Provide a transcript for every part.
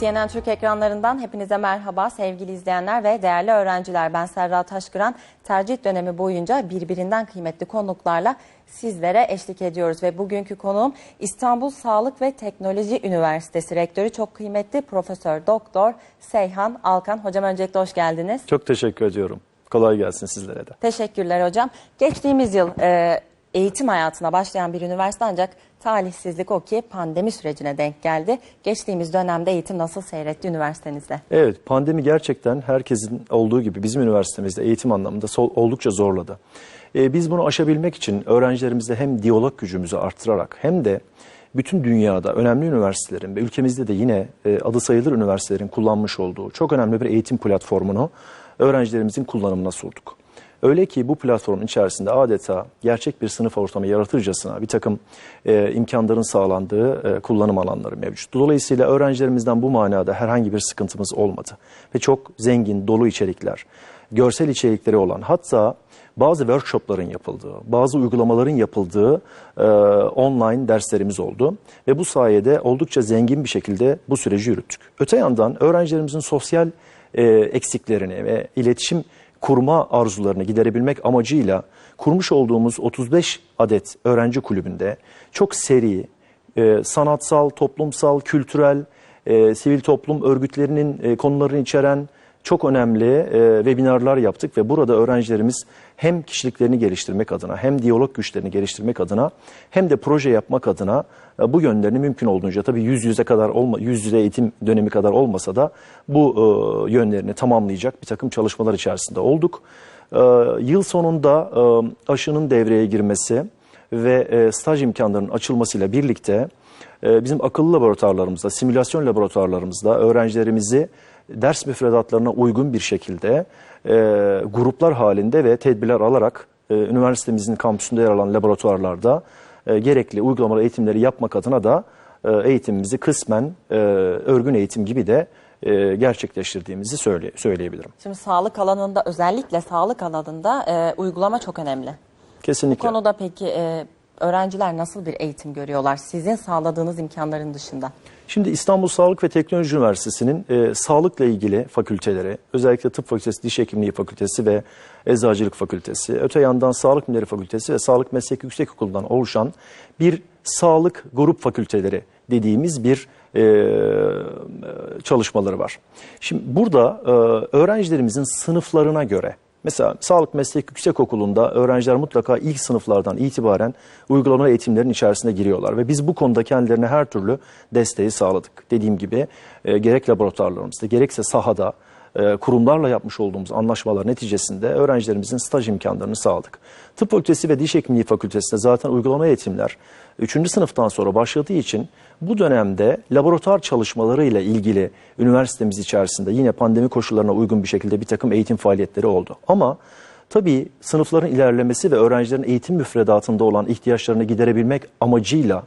CNN Türk ekranlarından hepinize merhaba sevgili izleyenler ve değerli öğrenciler. Ben Serra Taşkıran. Tercih dönemi boyunca birbirinden kıymetli konuklarla sizlere eşlik ediyoruz. Ve bugünkü konuğum İstanbul Sağlık ve Teknoloji Üniversitesi Rektörü çok kıymetli Profesör Doktor Seyhan Alkan. Hocam öncelikle hoş geldiniz. Çok teşekkür ediyorum. Kolay gelsin sizlere de. Teşekkürler hocam. Geçtiğimiz yıl e, eğitim hayatına başlayan bir üniversite ancak talihsizlik o ki pandemi sürecine denk geldi. Geçtiğimiz dönemde eğitim nasıl seyretti üniversitenizde? Evet, pandemi gerçekten herkesin olduğu gibi bizim üniversitemizde eğitim anlamında oldukça zorladı. Ee, biz bunu aşabilmek için öğrencilerimizde hem diyalog gücümüzü arttırarak hem de bütün dünyada önemli üniversitelerin ve ülkemizde de yine e, adı sayılır üniversitelerin kullanmış olduğu çok önemli bir eğitim platformunu öğrencilerimizin kullanımına sunduk. Öyle ki bu platformun içerisinde adeta gerçek bir sınıf ortamı yaratırcasına bir takım e, imkanların sağlandığı e, kullanım alanları mevcut. Dolayısıyla öğrencilerimizden bu manada herhangi bir sıkıntımız olmadı. Ve çok zengin, dolu içerikler, görsel içerikleri olan hatta bazı workshopların yapıldığı, bazı uygulamaların yapıldığı e, online derslerimiz oldu. Ve bu sayede oldukça zengin bir şekilde bu süreci yürüttük. Öte yandan öğrencilerimizin sosyal e, eksiklerini ve iletişim kurma arzularını giderebilmek amacıyla kurmuş olduğumuz 35 adet öğrenci kulübünde çok seri, e, sanatsal, toplumsal, kültürel, e, sivil toplum örgütlerinin e, konularını içeren çok önemli e, webinarlar yaptık ve burada öğrencilerimiz hem kişiliklerini geliştirmek adına hem diyalog güçlerini geliştirmek adına hem de proje yapmak adına e, bu yönlerini mümkün olduğunca tabii yüz yüze kadar olma, yüz yüze eğitim dönemi kadar olmasa da bu e, yönlerini tamamlayacak bir takım çalışmalar içerisinde olduk. E, yıl sonunda e, aşının devreye girmesi ve e, staj imkanlarının açılmasıyla birlikte e, bizim akıllı laboratuvarlarımızda, simülasyon laboratuvarlarımızda öğrencilerimizi ders müfredatlarına uygun bir şekilde e, gruplar halinde ve tedbirler alarak e, üniversitemizin kampüsünde yer alan laboratuvarlarda e, gerekli uygulamalı eğitimleri yapmak adına da e, eğitimimizi kısmen e, örgün eğitim gibi de e, gerçekleştirdiğimizi söyle, söyleyebilirim. Şimdi sağlık alanında özellikle sağlık alanında e, uygulama çok önemli. Bu Kesinlikle. konuda peki e, öğrenciler nasıl bir eğitim görüyorlar sizin sağladığınız imkanların dışında? Şimdi İstanbul Sağlık ve Teknoloji Üniversitesi'nin e, sağlıkla ilgili fakülteleri, özellikle tıp fakültesi, diş hekimliği fakültesi ve eczacılık fakültesi, öte yandan sağlık bilimleri fakültesi ve sağlık meslek yüksekokulu'ndan oluşan bir sağlık grup fakülteleri dediğimiz bir e, çalışmaları var. Şimdi burada e, öğrencilerimizin sınıflarına göre Mesela Sağlık Meslek Yüksekokulu'nda öğrenciler mutlaka ilk sınıflardan itibaren uygulama eğitimlerin içerisine giriyorlar. Ve biz bu konuda kendilerine her türlü desteği sağladık. Dediğim gibi e, gerek laboratuvarlarımızda gerekse sahada e, kurumlarla yapmış olduğumuz anlaşmalar neticesinde öğrencilerimizin staj imkanlarını sağladık. Tıp Fakültesi ve Diş Hekimliği Fakültesi'nde zaten uygulama eğitimler 3. sınıftan sonra başladığı için bu dönemde laboratuvar çalışmalarıyla ilgili üniversitemiz içerisinde yine pandemi koşullarına uygun bir şekilde bir takım eğitim faaliyetleri oldu. Ama tabii sınıfların ilerlemesi ve öğrencilerin eğitim müfredatında olan ihtiyaçlarını giderebilmek amacıyla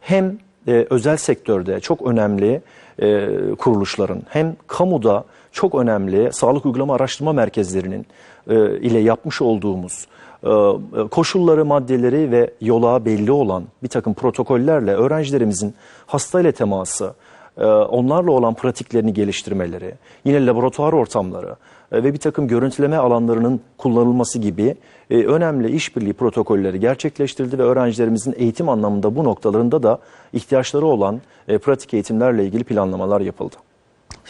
hem e, özel sektörde çok önemli e, kuruluşların hem kamuda çok önemli sağlık uygulama araştırma merkezlerinin e, ile yapmış olduğumuz e, koşulları, maddeleri ve yola belli olan bir takım protokollerle öğrencilerimizin hastayla teması, e, onlarla olan pratiklerini geliştirmeleri, yine laboratuvar ortamları e, ve bir takım görüntüleme alanlarının kullanılması gibi e, önemli işbirliği protokolleri gerçekleştirildi ve öğrencilerimizin eğitim anlamında bu noktalarında da ihtiyaçları olan e, pratik eğitimlerle ilgili planlamalar yapıldı.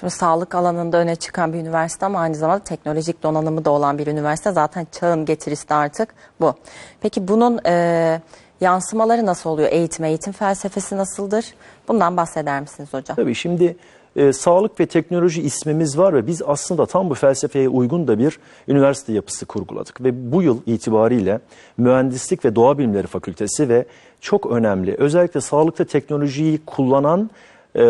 Şimdi sağlık alanında öne çıkan bir üniversite ama aynı zamanda teknolojik donanımı da olan bir üniversite. Zaten çağın getirisi de artık bu. Peki bunun e, yansımaları nasıl oluyor? Eğitim, eğitim felsefesi nasıldır? Bundan bahseder misiniz hocam? Tabii şimdi e, sağlık ve teknoloji ismimiz var ve biz aslında tam bu felsefeye uygun da bir üniversite yapısı kurguladık. Ve bu yıl itibariyle Mühendislik ve Doğa Bilimleri Fakültesi ve çok önemli özellikle sağlıkta teknolojiyi kullanan e,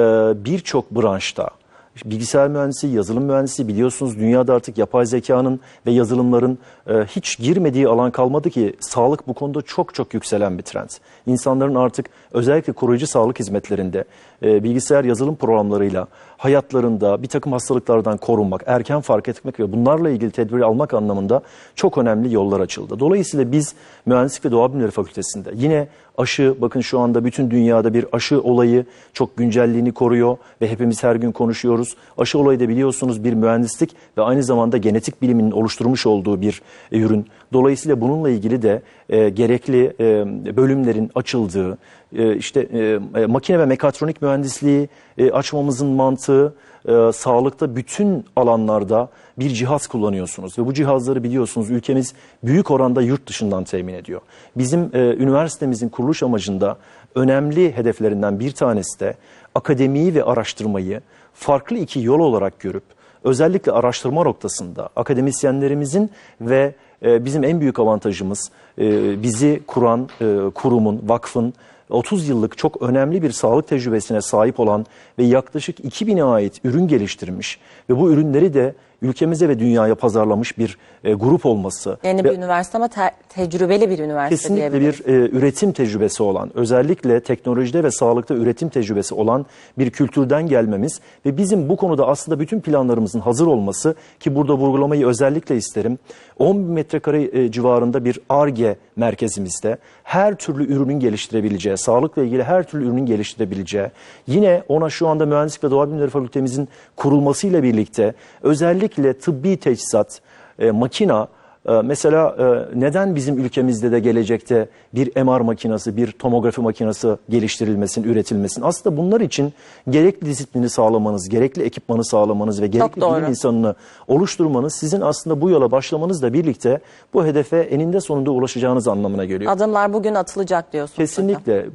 birçok branşta bilgisayar mühendisi, yazılım mühendisi biliyorsunuz dünyada artık yapay zekanın ve yazılımların e, hiç girmediği alan kalmadı ki sağlık bu konuda çok çok yükselen bir trend. İnsanların artık özellikle koruyucu sağlık hizmetlerinde e, bilgisayar yazılım programlarıyla hayatlarında bir takım hastalıklardan korunmak, erken fark etmek ve bunlarla ilgili tedbiri almak anlamında çok önemli yollar açıldı. Dolayısıyla biz Mühendislik ve Doğa Bilimleri Fakültesi'nde yine Aşı bakın şu anda bütün dünyada bir aşı olayı çok güncelliğini koruyor ve hepimiz her gün konuşuyoruz. Aşı olayı da biliyorsunuz bir mühendislik ve aynı zamanda genetik biliminin oluşturmuş olduğu bir e, ürün. Dolayısıyla bununla ilgili de e, gerekli e, bölümlerin açıldığı, e, işte e, e, makine ve mekatronik mühendisliği e, açmamızın mantığı, e, sağlıkta bütün alanlarda bir cihaz kullanıyorsunuz ve bu cihazları biliyorsunuz ülkemiz büyük oranda yurt dışından temin ediyor. Bizim e, üniversitemizin kuruluş amacında önemli hedeflerinden bir tanesi de akademiyi ve araştırmayı farklı iki yol olarak görüp özellikle araştırma noktasında akademisyenlerimizin ve e, bizim en büyük avantajımız e, bizi kuran e, kurumun, vakfın 30 yıllık çok önemli bir sağlık tecrübesine sahip olan ve yaklaşık 2000'e ait ürün geliştirmiş ve bu ürünleri de ülkemize ve dünyaya pazarlamış bir e, grup olması. Yeni ve bir üniversite ama te- tecrübeli bir üniversite Kesinlikle bir e, üretim tecrübesi olan, özellikle teknolojide ve sağlıkta üretim tecrübesi olan bir kültürden gelmemiz ve bizim bu konuda aslında bütün planlarımızın hazır olması ki burada vurgulamayı özellikle isterim. 10 bin metrekare e, civarında bir ARGE merkezimizde her türlü ürünün geliştirebileceği, sağlıkla ilgili her türlü ürünün geliştirebileceği, yine ona şu anda Mühendislik ve Doğa Bilimleri Fakültemizin kurulmasıyla birlikte özellikle tıbbi teçhizat, e, makina, ee, Mesela e, neden bizim ülkemizde de gelecekte bir MR makinesi, bir tomografi makinesi geliştirilmesin, üretilmesin? Aslında bunlar için gerekli disiplini sağlamanız, gerekli ekipmanı sağlamanız ve gerekli bilim insanını oluşturmanız sizin aslında bu yola başlamanızla birlikte bu hedefe eninde sonunda ulaşacağınız anlamına geliyor. Adımlar bugün atılacak diyorsunuz. Kesinlikle.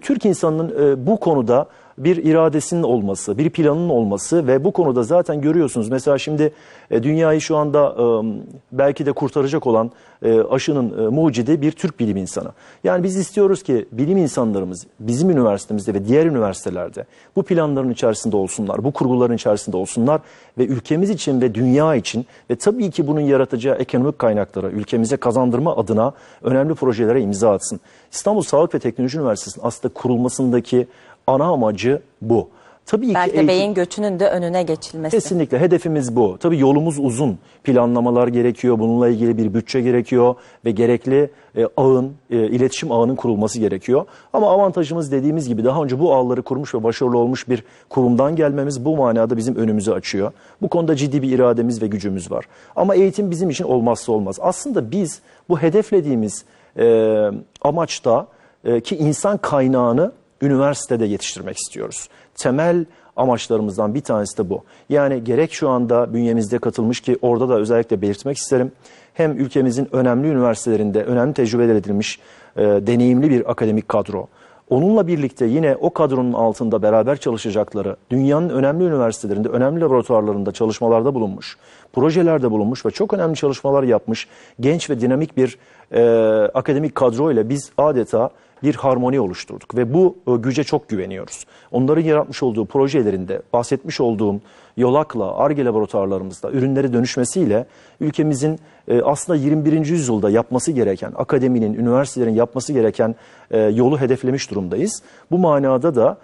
Türk insanının e, bu konuda bir iradesinin olması, bir planının olması ve bu konuda zaten görüyorsunuz. Mesela şimdi e, dünyayı şu anda e, belki de kurtaracak olan e, aşının mucidi bir Türk bilim insanı. Yani biz istiyoruz ki bilim insanlarımız bizim üniversitemizde ve diğer üniversitelerde bu planların içerisinde olsunlar, bu kurguların içerisinde olsunlar ve ülkemiz için ve dünya için ve tabii ki bunun yaratacağı ekonomik kaynaklara, ülkemize kazandırma adına önemli projelere imza atsın. İstanbul Sağlık ve Teknoloji Üniversitesi'nin aslında kurulmasındaki ana amacı bu. Tabii ki Belki de eğitim- beyin göçünün de önüne geçilmesi. Kesinlikle hedefimiz bu. Tabii yolumuz uzun. Planlamalar gerekiyor. Bununla ilgili bir bütçe gerekiyor ve gerekli e, ağın, e, iletişim ağının kurulması gerekiyor. Ama avantajımız dediğimiz gibi daha önce bu ağları kurmuş ve başarılı olmuş bir kurumdan gelmemiz bu manada bizim önümüzü açıyor. Bu konuda ciddi bir irademiz ve gücümüz var. Ama eğitim bizim için olmazsa olmaz. Aslında biz bu hedeflediğimiz e, amaçta e, ki insan kaynağını üniversitede yetiştirmek istiyoruz. Temel amaçlarımızdan bir tanesi de bu. Yani gerek şu anda bünyemizde katılmış ki orada da özellikle belirtmek isterim. Hem ülkemizin önemli üniversitelerinde önemli tecrübeler edilmiş e, deneyimli bir akademik kadro. Onunla birlikte yine o kadronun altında beraber çalışacakları dünyanın önemli üniversitelerinde, önemli laboratuvarlarında çalışmalarda bulunmuş, projelerde bulunmuş ve çok önemli çalışmalar yapmış genç ve dinamik bir e, akademik kadro ile biz adeta bir harmoni oluşturduk ve bu e, güce çok güveniyoruz. Onların yaratmış olduğu projelerinde bahsetmiş olduğum Yolak'la, ARGE laboratuvarlarımızda ürünleri dönüşmesiyle ülkemizin e, aslında 21. yüzyılda yapması gereken, akademinin, üniversitelerin yapması gereken e, yolu hedeflemiş durumdayız. Bu manada da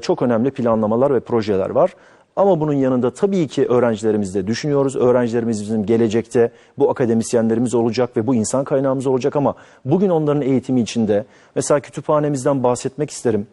çok önemli planlamalar ve projeler var. Ama bunun yanında tabii ki öğrencilerimizi de düşünüyoruz. Öğrencilerimiz bizim gelecekte bu akademisyenlerimiz olacak ve bu insan kaynağımız olacak ama bugün onların eğitimi içinde mesela kütüphanemizden bahsetmek isterim.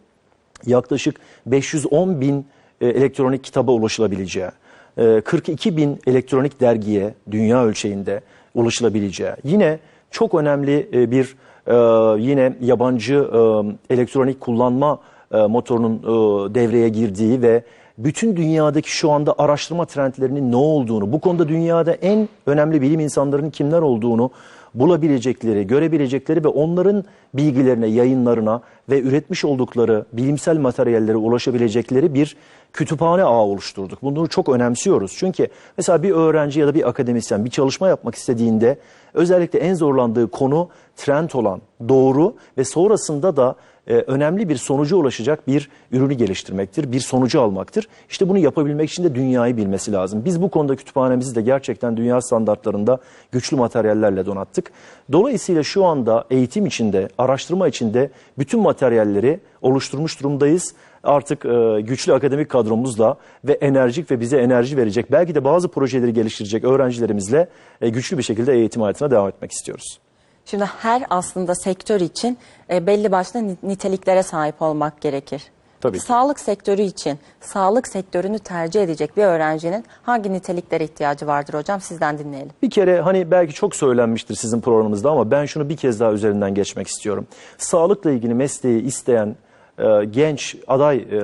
Yaklaşık 510 bin e, elektronik kitaba ulaşılabileceği, e, 42 bin elektronik dergiye dünya ölçeğinde ulaşılabileceği, yine çok önemli e, bir e, yine yabancı e, elektronik kullanma e, motorunun e, devreye girdiği ve bütün dünyadaki şu anda araştırma trendlerinin ne olduğunu, bu konuda dünyada en önemli bilim insanlarının kimler olduğunu bulabilecekleri, görebilecekleri ve onların bilgilerine, yayınlarına ve üretmiş oldukları bilimsel materyallere ulaşabilecekleri bir kütüphane ağı oluşturduk. Bunu çok önemsiyoruz. Çünkü mesela bir öğrenci ya da bir akademisyen bir çalışma yapmak istediğinde özellikle en zorlandığı konu trend olan, doğru ve sonrasında da e, önemli bir sonuca ulaşacak bir ürünü geliştirmektir, bir sonucu almaktır. İşte bunu yapabilmek için de dünyayı bilmesi lazım. Biz bu konuda kütüphanemizi de gerçekten dünya standartlarında güçlü materyallerle donattık. Dolayısıyla şu anda eğitim içinde, araştırma içinde bütün materyalleri oluşturmuş durumdayız. Artık e, güçlü akademik kadromuzla ve enerjik ve bize enerji verecek, belki de bazı projeleri geliştirecek öğrencilerimizle e, güçlü bir şekilde eğitim hayatına devam etmek istiyoruz. Şimdi her aslında sektör için e, belli başlı ni- niteliklere sahip olmak gerekir. Tabii ki. Sağlık sektörü için sağlık sektörünü tercih edecek bir öğrencinin hangi niteliklere ihtiyacı vardır hocam? Sizden dinleyelim. Bir kere hani belki çok söylenmiştir sizin programınızda ama ben şunu bir kez daha üzerinden geçmek istiyorum. Sağlıkla ilgili mesleği isteyen e, genç aday e,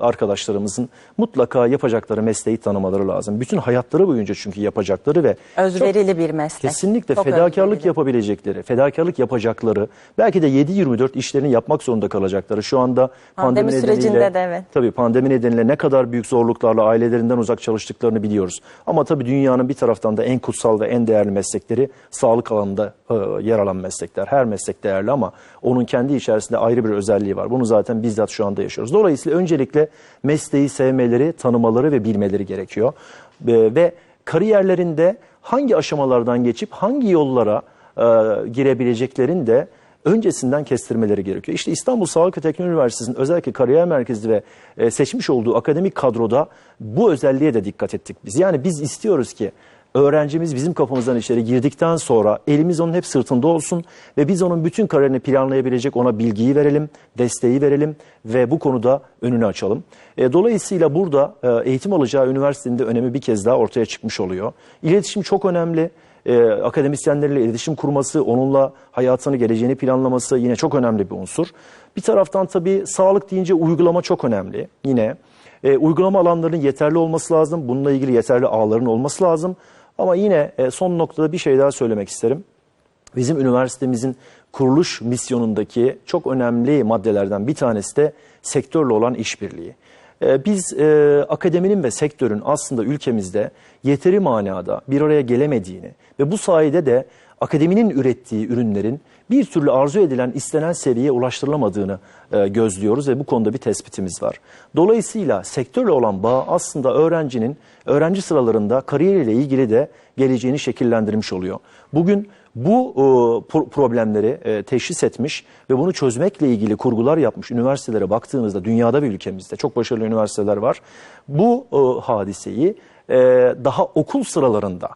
arkadaşlarımızın mutlaka yapacakları mesleği tanımaları lazım. Bütün hayatları boyunca çünkü yapacakları ve çok- Özverili bir meslek. Kesinlikle Çok fedakarlık özverili. yapabilecekleri, fedakarlık yapacakları, belki de 7-24 işlerini yapmak zorunda kalacakları. Şu anda Pandemi pandemi, nedeniyle, de evet. tabii pandemi nedeniyle ne kadar büyük zorluklarla ailelerinden uzak çalıştıklarını biliyoruz. Ama tabii dünyanın bir taraftan da en kutsal ve en değerli meslekleri sağlık alanında e, yer alan meslekler. Her meslek değerli ama onun kendi içerisinde ayrı bir özelliği var. Bunu zaten bizzat şu anda yaşıyoruz. Dolayısıyla öncelikle mesleği sevmeleri, tanımaları ve bilmeleri gerekiyor. E, ve kariyerlerinde hangi aşamalardan geçip hangi yollara e, girebileceklerini de öncesinden kestirmeleri gerekiyor. İşte İstanbul Sağlık ve Teknoloji Üniversitesi'nin özellikle kariyer merkezi ve e, seçmiş olduğu akademik kadroda bu özelliğe de dikkat ettik biz. Yani biz istiyoruz ki öğrencimiz bizim kapımızdan içeri girdikten sonra elimiz onun hep sırtında olsun ve biz onun bütün kariyerini planlayabilecek ona bilgiyi verelim, desteği verelim ve bu konuda önünü açalım. E, dolayısıyla burada e, eğitim alacağı üniversitenin de önemi bir kez daha ortaya çıkmış oluyor. İletişim çok önemli. E, akademisyenlerle iletişim kurması, onunla hayatını, geleceğini planlaması yine çok önemli bir unsur. Bir taraftan tabii sağlık deyince uygulama çok önemli yine. E, uygulama alanlarının yeterli olması lazım. Bununla ilgili yeterli ağların olması lazım. Ama yine e, son noktada bir şey daha söylemek isterim. Bizim üniversitemizin kuruluş misyonundaki çok önemli maddelerden bir tanesi de sektörle olan işbirliği. Ee, Biz e, akademinin ve sektörün aslında ülkemizde yeteri manada bir araya gelemediğini ve bu sayede de akademinin ürettiği ürünlerin bir türlü arzu edilen, istenen seviyeye ulaştırılamadığını e, gözlüyoruz ve bu konuda bir tespitimiz var. Dolayısıyla sektörle olan bağ aslında öğrencinin öğrenci sıralarında kariyeriyle ilgili de geleceğini şekillendirmiş oluyor. Bugün bu e, pro- problemleri e, teşhis etmiş ve bunu çözmekle ilgili kurgular yapmış üniversitelere baktığınızda dünyada ve ülkemizde çok başarılı üniversiteler var. Bu e, hadiseyi e, daha okul sıralarında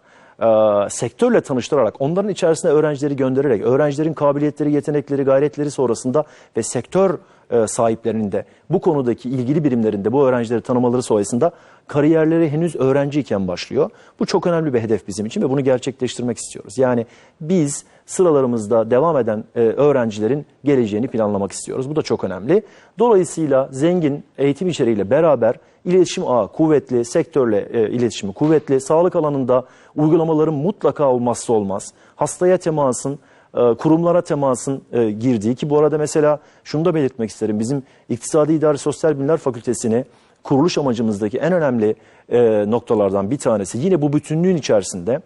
e, sektörle tanıştırarak, onların içerisine öğrencileri göndererek, öğrencilerin kabiliyetleri, yetenekleri, gayretleri sonrasında ve sektör e, sahiplerinin de bu konudaki ilgili birimlerinde bu öğrencileri tanımaları sayesinde kariyerleri henüz öğrenciyken başlıyor. Bu çok önemli bir hedef bizim için ve bunu gerçekleştirmek istiyoruz. Yani biz sıralarımızda devam eden e, öğrencilerin geleceğini planlamak istiyoruz. Bu da çok önemli. Dolayısıyla zengin eğitim içeriğiyle beraber iletişim ağı kuvvetli, sektörle e, iletişimi kuvvetli, sağlık alanında uygulamaların mutlaka olmazsa olmaz. Hastaya temasın, kurumlara temasın e, girdiği ki bu arada mesela şunu da belirtmek isterim. Bizim İktisadi İdari Sosyal Bilimler Fakültesini kuruluş amacımızdaki en önemli e, noktalardan bir tanesi yine bu bütünlüğün içerisinde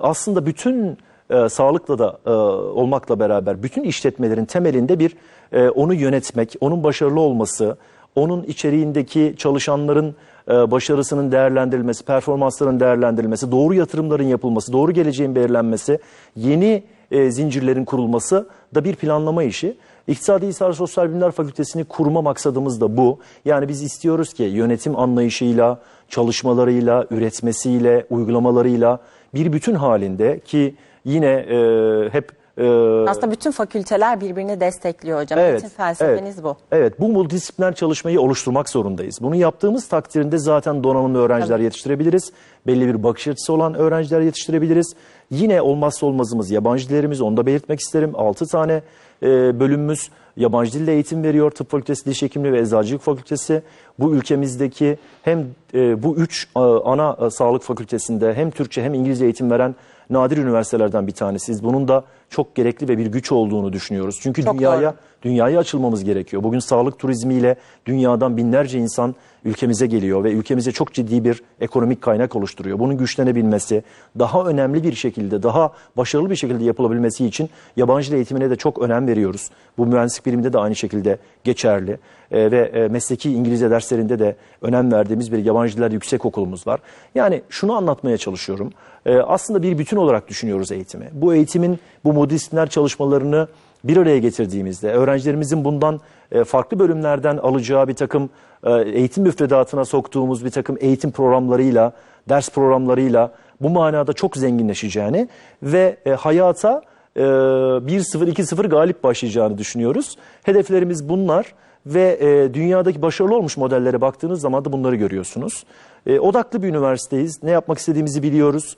aslında bütün e, sağlıkla da e, olmakla beraber bütün işletmelerin temelinde bir e, onu yönetmek, onun başarılı olması, onun içeriğindeki çalışanların e, başarısının değerlendirilmesi, performansların değerlendirilmesi, doğru yatırımların yapılması, doğru geleceğin belirlenmesi, yeni e, zincirlerin kurulması da bir planlama işi. İktisadi İsar Sosyal Bilimler Fakültesini kurma maksadımız da bu. Yani biz istiyoruz ki yönetim anlayışıyla, çalışmalarıyla, üretmesiyle, uygulamalarıyla bir bütün halinde ki yine e, hep e, Aslında bütün fakülteler birbirini destekliyor hocam. Eğitim felsefeniz bu. Evet, bu multidisipliner çalışmayı oluşturmak zorundayız. Bunu yaptığımız takdirde zaten donanımlı öğrenciler yetiştirebiliriz. Belli bir bakış açısı olan öğrenciler yetiştirebiliriz. Yine olmazsa olmazımız yabancı dillerimiz, onu da belirtmek isterim. 6 tane e, bölümümüz yabancı dille eğitim veriyor. Tıp Fakültesi, Diş Hekimliği ve Eczacılık Fakültesi. Bu ülkemizdeki hem e, bu üç e, ana e, sağlık fakültesinde hem Türkçe hem İngilizce eğitim veren nadir üniversitelerden bir tanesiyiz. Bunun da çok gerekli ve bir güç olduğunu düşünüyoruz. Çünkü Çok dünyaya doğru. Dünyaya açılmamız gerekiyor. Bugün sağlık turizmiyle dünyadan binlerce insan ülkemize geliyor ve ülkemize çok ciddi bir ekonomik kaynak oluşturuyor. Bunun güçlenebilmesi, daha önemli bir şekilde, daha başarılı bir şekilde yapılabilmesi için yabancı dil eğitimine de çok önem veriyoruz. Bu mühendislik biliminde de aynı şekilde geçerli Ee, ve e, mesleki İngilizce derslerinde de önem verdiğimiz bir yabancı diller yüksek okulumuz var. Yani şunu anlatmaya çalışıyorum. Ee, aslında bir bütün olarak düşünüyoruz eğitimi. Bu eğitimin bu multidisipliner çalışmalarını bir araya getirdiğimizde öğrencilerimizin bundan e, farklı bölümlerden alacağı bir takım e, eğitim müfredatına soktuğumuz bir takım eğitim programlarıyla, ders programlarıyla bu manada çok zenginleşeceğini ve e, hayata e, 1-0, 2-0 galip başlayacağını düşünüyoruz. Hedeflerimiz bunlar ve dünyadaki başarılı olmuş modellere baktığınız zaman da bunları görüyorsunuz. Odaklı bir üniversiteyiz. Ne yapmak istediğimizi biliyoruz.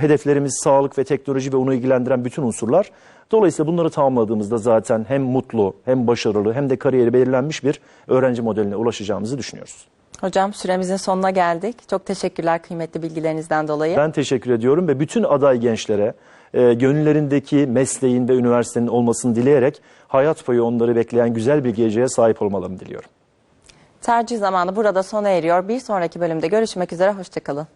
Hedeflerimiz sağlık ve teknoloji ve onu ilgilendiren bütün unsurlar. Dolayısıyla bunları tamamladığımızda zaten hem mutlu hem başarılı hem de kariyeri belirlenmiş bir öğrenci modeline ulaşacağımızı düşünüyoruz. Hocam süremizin sonuna geldik. Çok teşekkürler kıymetli bilgilerinizden dolayı. Ben teşekkür ediyorum ve bütün aday gençlere e, gönüllerindeki mesleğin ve üniversitenin olmasını dileyerek hayat boyu onları bekleyen güzel bir geleceğe sahip olmalarını diliyorum. Tercih zamanı burada sona eriyor. Bir sonraki bölümde görüşmek üzere. Hoşçakalın.